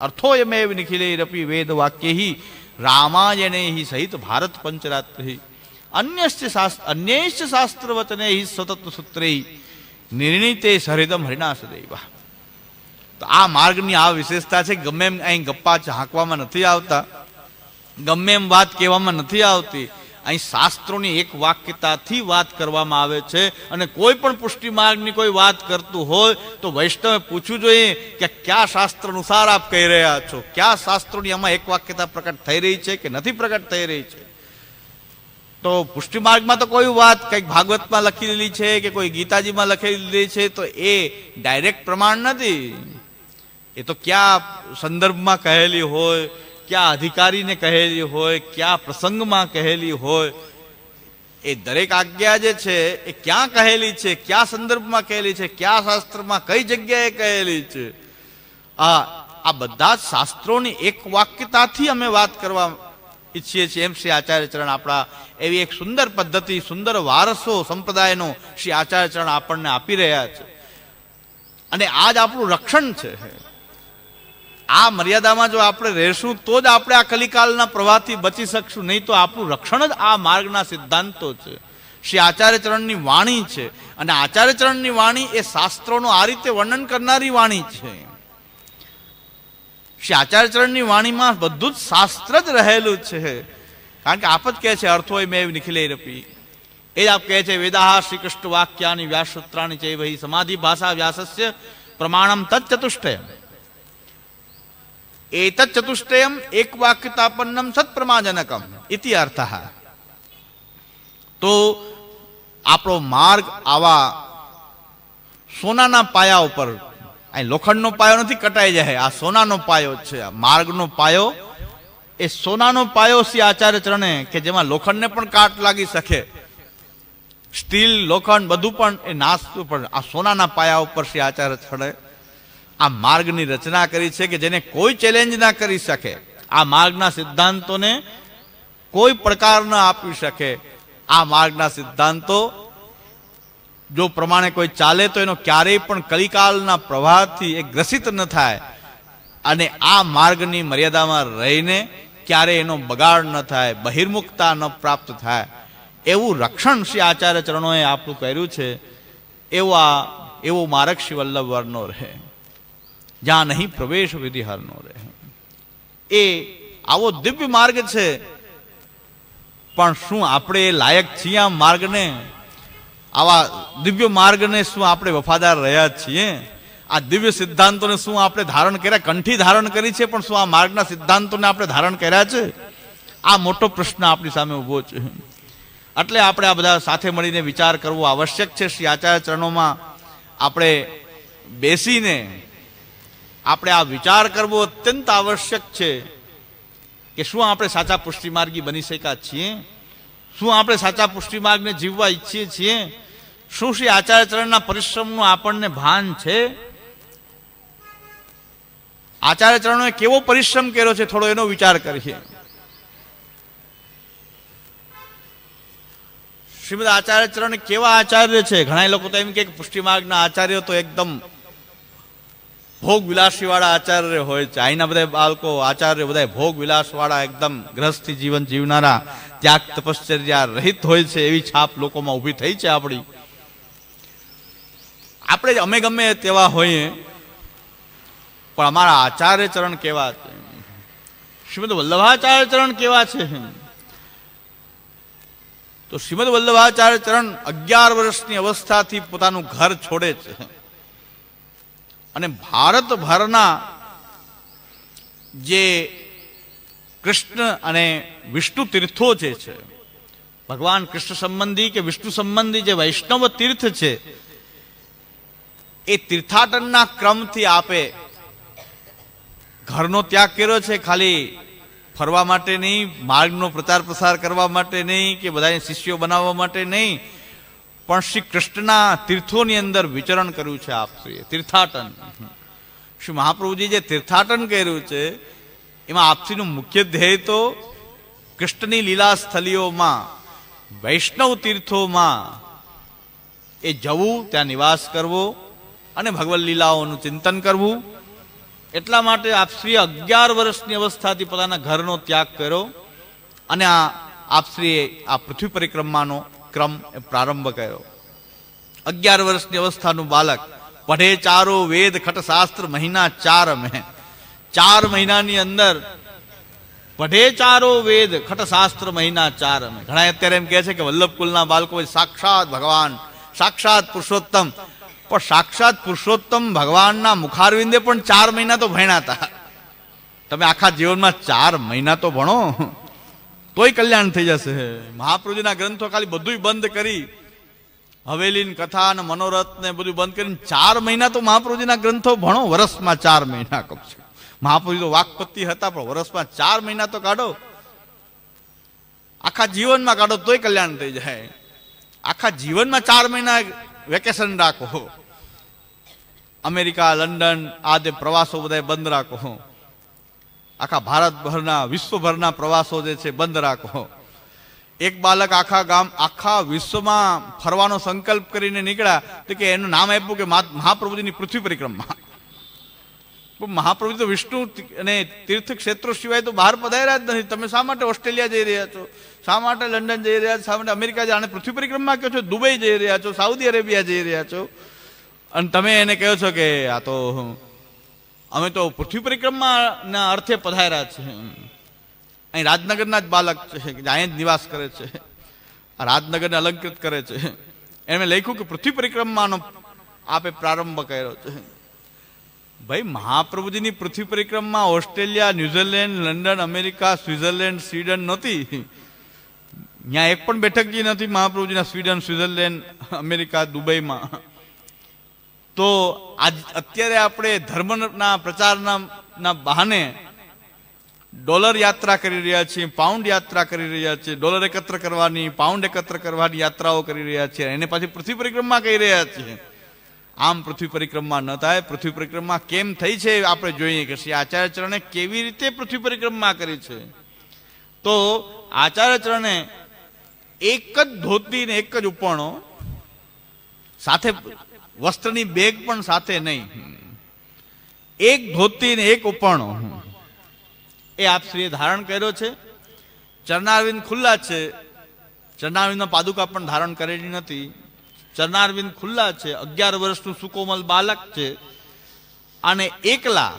અર્થોયમેવ નિખિલૈરપી વેદ વાક્યૈ રામાયણૈ સહિત ભારત પંચરાત્રિ અન્યશ્ચ શાસ્ત્ર અન્યૈશ્ચ શાસ્ત્રવચનૈ સતત સૂત્રૈ નિર્ણિતે સહૃદમ હરિના સદૈવ તો આ માર્ગની આ વિશેષતા છે ગમે એમ અહીં ગપ્પા હાંકવામાં નથી આવતા ગમે એમ વાત કહેવામાં નથી આવતી અહીં શાસ્ત્રોની એક વાક્યતાથી વાત કરવામાં આવે છે અને કોઈ પણ પુષ્ટિ માર્ગની કોઈ વાત કરતું હોય તો વૈષ્ણવે પૂછવું જોઈએ કે કયા શાસ્ત્ર અનુસાર આપ કહી રહ્યા છો? કયા શાસ્ત્રોની આમાં એક વાક્યતા પ્રકટ થઈ રહી છે કે નથી પ્રકટ થઈ રહી છે? તો પુષ્ટિ માર્ગમાં તો કોઈ વાત કંઈક ભાગવતમાં લખેલી છે કે કોઈ ગીતાજીમાં લખેલી છે તો એ ડાયરેક્ટ પ્રમાણ નથી. એ તો કયા સંદર્ભમાં કહેલી હોય? કયા અધિકારીને કહેલી હોય, કયા પ્રસંગમાં કહેલી હોય, એ દરેક આજ્ઞા જે છે, એ ક્યાં કહેલી છે, કયા સંદર્ભમાં કહેલી છે, કયા શાસ્ત્રમાં કઈ જગ્યાએ કહેલી છે? આ આ બધા જ શાસ્ત્રોની એક વાક્યતાથી અમે વાત કરવા ઈચ્છીએ છીએ. એમ શ્રી આચાર્ય ચરણ આપણા એવી એક સુંદર પદ્ધતિ, સુંદર વારસો સંપ્રદાયનો શ્રી આચાર્ય ચરણ આપણને આપી રહ્યા છે. અને આ જ આપણું રક્ષણ છે. આ મર્યાદામાં જો આપણે રહેશું, તો જ આપણે આ કલિકાલના પ્રવાહથી બચી શકશું. નહીં તો આપણું રક્ષણ જ આ માર્ગના સિદ્ધાંતો છે. શ્રી આચાર્યચરણની વાણી છે. અને આચાર્યચરણની વાણી એ શાસ્ત્રોનું આ રીતે વર્ણન કરનારી વાણી છે. શ્રી આચાર્યચરણની વાણીમાં બધું જ શાસ્ત્ર જ રહેલું છે. કારણ કે આપ જ કહે છે, અર્થો મેં નિખિલે રપી. એ જ આપ કહે છે, વેદાહ શ્રી કૃષ્ણ વાક્યાની વ્યાસસૂત્રાની ચૈ વહી સમાધિ ભાષા વ્યાસસ્ય પ્રમાણમ તત્ચતુષ્ટય એતත් ચતુષ્ટયમ એક વાક્યતાપન્નમ સત્પ્રમાજનકમ ઇતિ અર્થ તો આપણો માર્ગ આવા સોનાના પાયા ઉપર અહીં લોખંડનો પાયો નથી કટાઈ જાય આ સોનાનો પાયો છે માર્ગનો પાયો એ સોનાનો પાયો શ્રી આચાર્ય ચરણે કે જેમાં લોખંડને પણ કાટ લાગી શકે સ્ટીલ લોખંડ બધું પણ એ નાસ્તું પણ આ સોનાના પાયા ઉપર શ્રી આચાર્ય ચરણે આ માર્ગની રચના કરી છે કે જેને કોઈ ચેલેન્જ ના કરી શકે. આ માર્ગના સિદ્ધાંતોને કોઈ પ્રકાર ન આપી શકે. આ માર્ગના સિદ્ધાંતો જો પ્રમાણે કોઈ ચાલે તો એનો ક્યારેય પણ કલિકાલના પ્રવાહથી એ ગ્રસિત ન થાય. અને આ માર્ગની મર્યાદામાં રહીને ક્યારેય એનો બગાડ ન થાય, બહિર્મુખતા ન પ્રાપ્ત થાય. એવું રક્ષણ શ્રી આચાર્ય ચરણોએ આપણું કર્યું છે. એવો આ એવો માર્ગ શ્રી વલ્લભવરનો રહે. જ્યાં નહીં પ્રવેશ વિધિહારનો રહે. એ આવો દિવ્ય માર્ગ છે. પણ શું આપણે લાયક છીએ આ માર્ગને? આવા દિવ્ય માર્ગને શું આપણે વફાદાર રહ્યા છીએ? આ દિવ્ય સિદ્ધાંતોને શું આપણે ધારણ કર્યા? કંઠી ધારણ કરી છે, પણ શું આ માર્ગના સિદ્ધાંતોને આપણે ધારણ કર્યા છે? આ મોટો પ્રશ્ન આપણી સામે ઊભો છે. એટલે આપણે આ બધા સાથે મળીને વિચાર કરવો આવશ્યક છે. શ્રી આચાર્ય ચરણોમાં આપણે બેસીને આપણે આ વિચાર કરવો અત્યંત આવશ્યક છે કે શું આપણે સાચા પુષ્ટિમાર્ગી બની શક્યા છીએ? શું આપણે સાચા પુષ્ટિમાર્ગને જીવવા ઈચ્છીએ છીએ? શું શ્રી આચાર્ય ચરણના પરિશ્રમનું આપણને ભાન છે? આચાર્યચરણોએ કેવો પરિશ્રમ કર્યો છે? થોડો એનો વિચાર કરીએ. શ્રીમદ આચાર્યચરણ કેવા આચાર્ય છે? ઘણા લોકો તો એમ કે પુષ્ટિમાર્ગના આચાર્ય તો એકદમ ભોગ વિલાસીવાળા આચાર્ય હોય છે અહીંના બધા બાળકો, આચાર્ય બધા ભોગ વિલાસવાળા એકદમ ગ્રહસ્થી જીવન જીવનારા, ત્યાગ તપશ્ચર્યા રહિત હોય છે એવી છાપ લોકોમાં ઊભી થઈ છે આપણી. આપણે અમે ગમે તેવા હોઈએ, પણ અમારા આચાર્ય ચરણ કેવા છે? શ્રીમદ વલ્લભાચાર્ય ચરણ કેવા છે? તો શ્રીમદ વલ્લભાચાર્ય ચરણ અગિયાર વર્ષની અવસ્થાથી પોતાનું ઘર છોડે છે. અને ભારતભરના જે કૃષ્ણ અને વિષ્ણુ તીર્થો જે છે, ભગવાન કૃષ્ણ સંબંધી કે વિષ્ણુ સંબંધી જે વૈષ્ણવ તીર્થ છે, એ તીર્થાટનના ક્રમથી આપે. ઘરનો ત્યાગ કર્યો છે ખાલી ફરવા માટે નહીં, માર્ગનો પ્રચાર પ્રસાર કરવા માટે નહીં કે બધાને શિષ્યો બનાવવા માટે નહીં પણ શ્રી કૃષ્ણના તીર્થોની અંદર વિચરણ કર્યું છે આપશ્રીએ તીર્થાટન. શ્રી મહાપ્રભુજી જે તીર્થાટન કર્યું છે, એમાં આપસીનું મુખ્ય ધ્યેય તો કૃષ્ણની લીલા સ્થલીઓમાં, વૈષ્ણવ તીર્થોમાં એ જવું, ત્યાં નિવાસ કરવો અને ભગવત લીલાઓનું ચિંતન કરવું. એટલા માટે આપશ્રીએ અગિયાર વર્ષની અવસ્થાથી પોતાના ઘરનો ત્યાગ કર્યો અને આ આપશ્રીએ આ પૃથ્વી પરિક્રમાનો ક્રમ એ પ્રારંભ કર્યો. અગિયાર વર્ષની અવસ્થાનું બાલક પઢે ચારો, વેદ, ખટશાસ્ત્ર, મહિના ચાર મેં ચાર મહિનાની અંદર પઢે ચારો, વેદ, ખટશાસ્ત્ર, મહિના ચાર મેં ઘણા અત્યારે એમ કહે છે કે વલ્લભ કુલના બાળકો સાક્ષાત ભગવાન, સાક્ષાત પુરુષોત્તમ. પણ સાક્ષાત પુરુષોત્તમ ભગવાનના મુખારવિંદે પણ ચાર મહિના તો ભણ્યા હતા તમે આખા જીવનમાં ચાર મહિના તો ભણો. તોય કલ્યાણ થઈ જશે. મહાપ્રભુજીના ગ્રંથો ખાલી બધું બંધ કરી, હવેલી કથા અને મનોરથ ને બધું બંધ કરીને ચાર મહિના તો મહાપ્રભુજીના ગ્રંથો ભણો વર્ષમાં ચાર મહિના કમ. છે મહાપ્રભુ તો વાકપતિ હતા, પણ વર્ષમાં ચાર મહિના તો કાઢો. આખા જીવનમાં કાઢો, તોય કલ્યાણ થઈ જાય. આખા જીવનમાં ચાર મહિના વેકેશન રાખો. અમેરિકા, લંડન, આ જે પ્રવાસો બધા બંધ રાખો. આખા ભારતભરના, વિશ્વભરના પ્રવાસો જે છે, બંધ રાખો. એક બાલક આખા ગામ, આખા વિશ્વમાં ફરવાનો સંકલ્પ કરીને નીકળ્યા તો કે એનું નામ આપ્યું કે મહા- મહાપ્રભુજીની પૃથ્વી પરિક્રમા. મહાપ્રભુ તો વિષ્ણુ અને તીર્થ ક્ષેત્રો સિવાય તો બહાર પધાર્યા જ નથી. તમે શા માટે ઓસ્ટ્રેલિયા જઈ રહ્યા છો? શા માટે લંડન જઈ રહ્યા છો? શા માટે અમેરિકા જાણે પૃથ્વી પરિક્રમા કહો છો? દુબઈ જઈ રહ્યા છો? સાઉદી અરેબિયા જઈ રહ્યા છો? અને તમે એને કહો છો કે આ તો અમે તો પૃથ્વી પરિક્રમાના અર્થે પધાર્યા છે. અહીં રાજનગરના જ બાલક છે. કે અહીંયા જ નિવાસ કરે છે. આ રાજનગરને અલંકૃત કરે છે. એમણે લખ્યું કે પૃથ્વી પરિક્રમાનો આપે પ્રારંભ કર્યો છે. ભાઈ, મહાપ્રભુજીની પૃથ્વી પરિક્રમા Australia, New Zealand, London, America, Switzerland, Sweden નહોતી. ત્યાં એક પણ બેઠક જે નથી મહાપ્રભુજીના સ્વીડન, સ્વિટ્ઝરલેન્ડ, અમેરિકા, દુબઈમાં. તો આજ અત્યારે આપણે ધર્મના પ્રચારના બહાને ડોલર યાત્રા કરી રહ્યા છીએ, પાઉન્ડ યાત્રા કરી રહ્યા છીએ, ડોલર એકત્ર કરવાની, પાઉન્ડ એકત્ર કરવાની યાત્રાઓ કરી રહ્યા છીએ એને પાછી પૃથ્વી પરિક્રમા કહી રહ્યા છીએ. આમ પૃથ્વી પરિક્રમા ન થાય, પૃથ્વી પરિક્રમા કેમ થઈ છે આપણે જોઈએ કે શ્રી આચાર્ય ચરણે કેવી રીતે પૃથ્વી પરિક્રમા કરી છે. તો આચાર્ય ચરણે એક જ ધોતી ને એક જ ઉપરણો સાથે વસ્ત્રની બેગ પણ સાથે નહીં. એક ધોતી ને એક ઉપણો. એ આપશ્રીએ ધારણ કર્યો છે. ચરણારવિંદ ખુલ્લા છે. ચરણારવિંદમાં પાદુકા પણ ધારણ કરેલી નથી. ચરણારવિંદ ખુલ્લા છે. અગિયાર વર્ષનું સુકોમલ બાલક છે. અને એકલા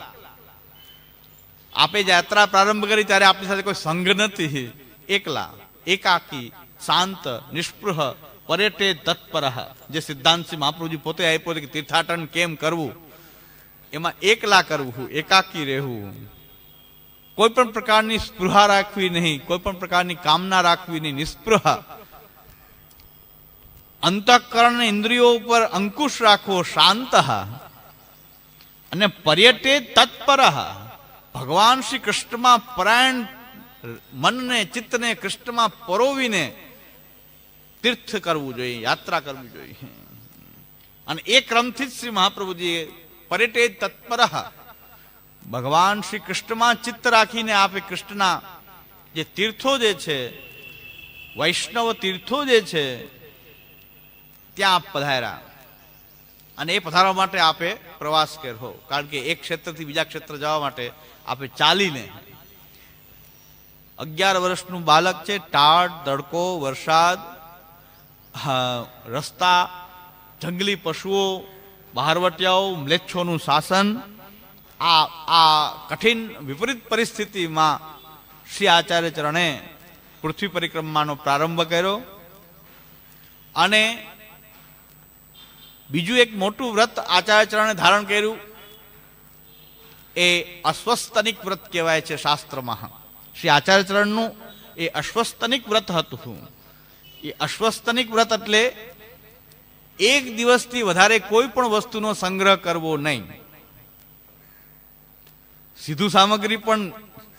આપે યાત્રા પ્રારંભ કરી ત્યારે આપણી સાથે કોઈ સંઘ નથી. એકલા, એકાકી, શાંત, નિષ્પૃહ પર્યટે તત્પર. જે સિદ્ધાંતસિંહ મહાપ્રભુજી પોતે આપ્યો કે તીર્થાટન કેમ કરવું? એમાં એકલા કરવું, એકાકી રહેવું. કોઈ પણ પ્રકારની સ્પૃહા રાખવી નહીં, કોઈ પણ પ્રકારની કામના રાખવી નહીં, નિસ્પૃહા. અંતઃકરણ ઇન્દ્રિયો ઉપર અંકુશ રાખવો, શાંત. અને પર્યટે તત્પર. ભગવાન શ્રી કૃષ્ણમાં પરાયણ મનને, ચિત્તને, કૃષ્ણમાં પરોવીને તીર્થ કરવું જોઈએ, યાત્રા કરવી જોઈએ. અને એ ક્રમથી જ શ્રી મહાપ્રભુજીએ પર્યટે તત્પર ભગવાન શ્રી કૃષ્ણમાં ચિત્ત રાખીને આપે કૃષ્ણના જે તીર્થો જે છે, વૈષ્ણવ તીર્થો જે છે, ત્યાં પધાર્યા. અને એ પધારવા માટે આપે પ્રવાસ કર્યો. કારણ કે એક ક્ષેત્રથી બીજા ક્ષેત્ર જવા માટે આપે ચાલીને. અગિયાર વર્ષનું બાલક છે ટાળ તડકો વરસાદ રસ્તા, જંગલી પશુઓ, બહારવટિયાઓ, મ્લેચ્છોનું શાસન, આ આ કઠિન વિપરીત પરિસ્થિતિમાં શ્રી આચાર્ય ચરણે પૃથ્વી પરિક્રમાનો પ્રારંભ કર્યો. અને બીજું એક મોટું વ્રત આચાર્ય ચરણે ધારણ કર્યું. એ અસ્વસ્તનિક વ્રત કહેવાય છે શાસ્ત્રમાં. શ્રી આચાર્ય ચરણનું એ અશ્વસ્તનિક વ્રત હતું. એ અશ્વસ્તનિક વ્રત એટલે એક દિવસથી વધારે કોઈ પણ વસ્તુનો સંગ્રહ કરવો નહીં. સીધું સામગ્રી પણ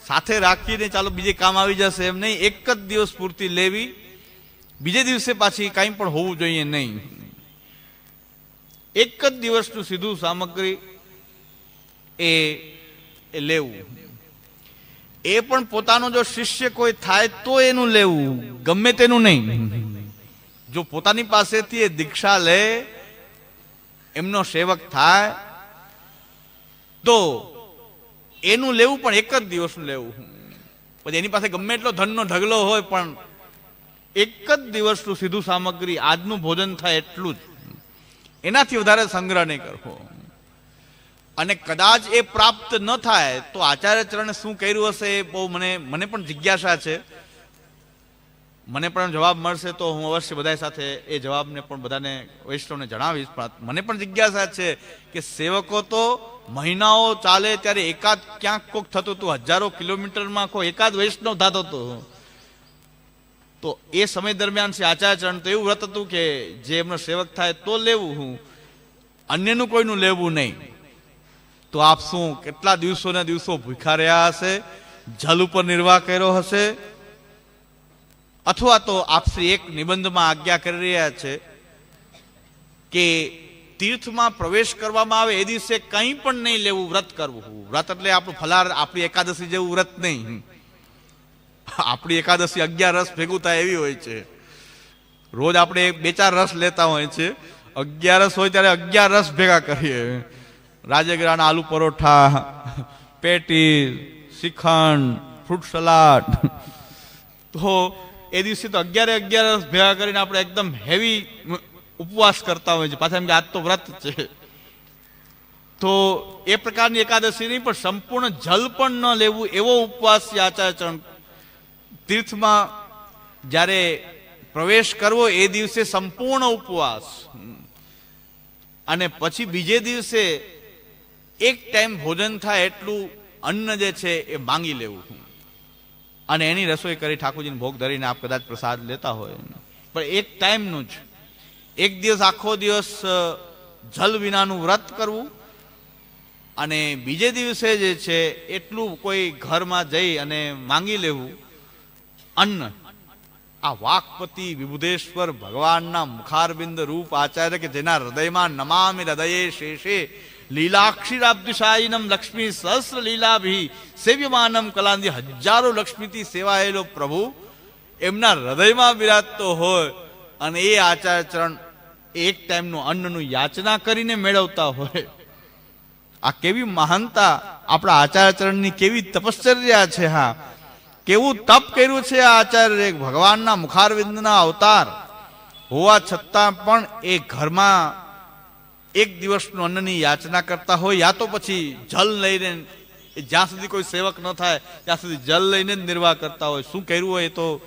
સાથે રાખીને ચાલો બીજે કામ આવી જશે એમ નહીં. એક જ દિવસ પૂરતી લેવી. બીજે દિવસે પાછી કાંઈ પણ હોવું જોઈએ નહીં. એક જ દિવસનું સીધું સામગ્રી એ લેવું. એ પણ પોતાનો જો શિષ્ય કોઈ થાય તો એનું લેવું, ગમે તેનું નહીં. જો પોતાની પાસેથી એ દીક્ષા લે, એમનો સેવક થાય, તો એનું લેવું પણ એક જ દિવસનું લેવું. પછી એની પાસે ગમે એટલો ધનનો ઢગલો હોય, પણ એક જ દિવસનું સીધું સામગ્રી, આજનું ભોજન થાય એટલું જ. એનાથી વધારે સંગ્રહ નહીં કરવો. અને કદાચ એ પ્રાપ્ત ન થાય, તો આચાર્ય ચરણ શું કર્યું હશે એ બહુ મને મને પણ જિજ્ઞાસા છે. મને પણ જવાબ મળશે તો હું અવશ્ય બધા સાથે એ જવાબને પણ બધાને, વૈષ્ણવને જણાવીશ, પણ મને પણ જિજ્ઞાસા છે કે સેવકો તો મહિનાઓ ચાલે ત્યારે એકાદ ક્યાંક કોક થતું હતું, હજારો કિલોમીટરમાં કોઈ એકાદ વૈષ્ણવ થતો હતો. તો એ સમય દરમિયાન શ્રી આચાર્ય ચરણ તો એવું વ્રત હતું કે જે એમનો સેવક થાય તો લેવું હું, અન્યનું કોઈનું લેવું નહીં. તો આપ શું કેટલા દિવસોના દિવસો ભૂખા રહ્યા હશે? જલ ઉપર નિર્વાહ કર્યો હશે? અથવા તો આપશ્રી એક નિબંધમાં આજ્ઞા કરી રહ્યા છે કે તીર્થમાં પ્રવેશ કરવામાં આવે એ દિવસે કંઈ પણ નહીં લેવું, વ્રત કરવું. વ્રત એટલે આપણું ફલાર આપણી એકાદશી જેવું વ્રત નહીં. આપણી એકાદશી અગિયાર રસ ભેગું થાય એવી હોય છે. રોજ આપણે બે ચાર રસ લેતા હોય છે. અગિયારસ હોય ત્યારે અગિયાર રસ ભેગા કરીએ. રાજગરાના આલુ પરોઠા પેટી શ્રીખંડ, ફ્રૂટ સલાડ. તો એ દિવસે તો અગિયારે અગિયાર ભેગા કરીને આપણે એકદમ હેવી ઉપવાસ કરતા હોય છે. પાછા એમ કે આજ તો વ્રત છે. તો એ પ્રકારની એકાદશી નહીં, પણ સંપૂર્ણ જલ પણ ન લેવું એવો ઉપવાસ આચાર્ય તીર્થમાં જ્યારે પ્રવેશ કરવો, એ દિવસે સંપૂર્ણ ઉપવાસ. અને પછી બીજે દિવસે એક ટાઈમ ભોજન થાય એટલું અન્ન જે છે એ માંગી લેવું હું. અને એની રસોઈ કરી ઠાકોરજીને ભોગ ધરીને આપ કદાચ પ્રસાદ લેતા હોય પણ એક ટાઈમનું જ. એક દિવસ આખો દિવસ જલ વિનાનું વ્રત કરવું અને બીજે દિવસે જે છે એટલું કોઈ ઘરમાં જઈ અને માંગી લેવું અન્ન. આ વાકપતિ વિભુદેશ્વર ભગવાનના મુખારબિંદ રૂપ આચાર્ય કે જેના હૃદયમાં નમામિ હૃદયે શેષે લીલાક્ષીરાબ્દિશાયીનમ લક્ષ્મી સહસ્ર લીલાભી સેવ્યમાનમ કલાંદી હજારો લક્ષ્મીથી સેવાયેલો પ્રભુ. એમના હૃદયમાં બિરાજતો હોય અને એ આચાર્ય ચરણ એક ટાઈમનું અન્નનું યાચના કરીને મેળવતા હોય. આ કેવી મહાનતા આપણા આચાર્ય ચરણની કેવી તપશ્ચર્યા છે, હા. કેવું તપ કર્યું છે આ આચાર્ય ભગવાનના મુખારવિંદના અવતાર. હોવા છતાં પણ એ ઘરમાં એક દિવસનું અન્નની યાચના કરતા હોય, યા તો પછી જલ લઈને એ જ્યાં સુધી કોઈ સેવક ન થાય, ત્યાં સુધી જલ લઈને જ નિર્વાહ કરતા હોય. શું કર્યું હોય એ તો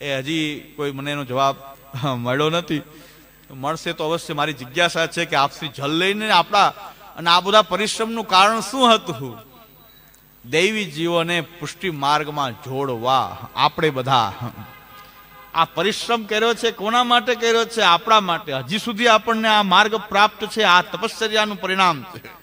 એ હજી કોઈ મને એનો જવાબ મળ્યો નથી. મળશે તો અવશ્ય મારી જિજ્ઞાસા છે કે આપસી જલ લઈને આપણા અને આ બધા પરિશ્રમનું કારણ શું હતું? દૈવી જીવોને પુષ્ટિ માર્ગમાં જોડવા આપણે બધા આ પરિશ્રમ કર્યો છે, કોના માટે કર્યો છે? આપણા માટે. હજી સુધી આપણને આ માર્ગ પ્રાપ્ત છે, આ તપશ્ચર્યાનું પરિણામ છે.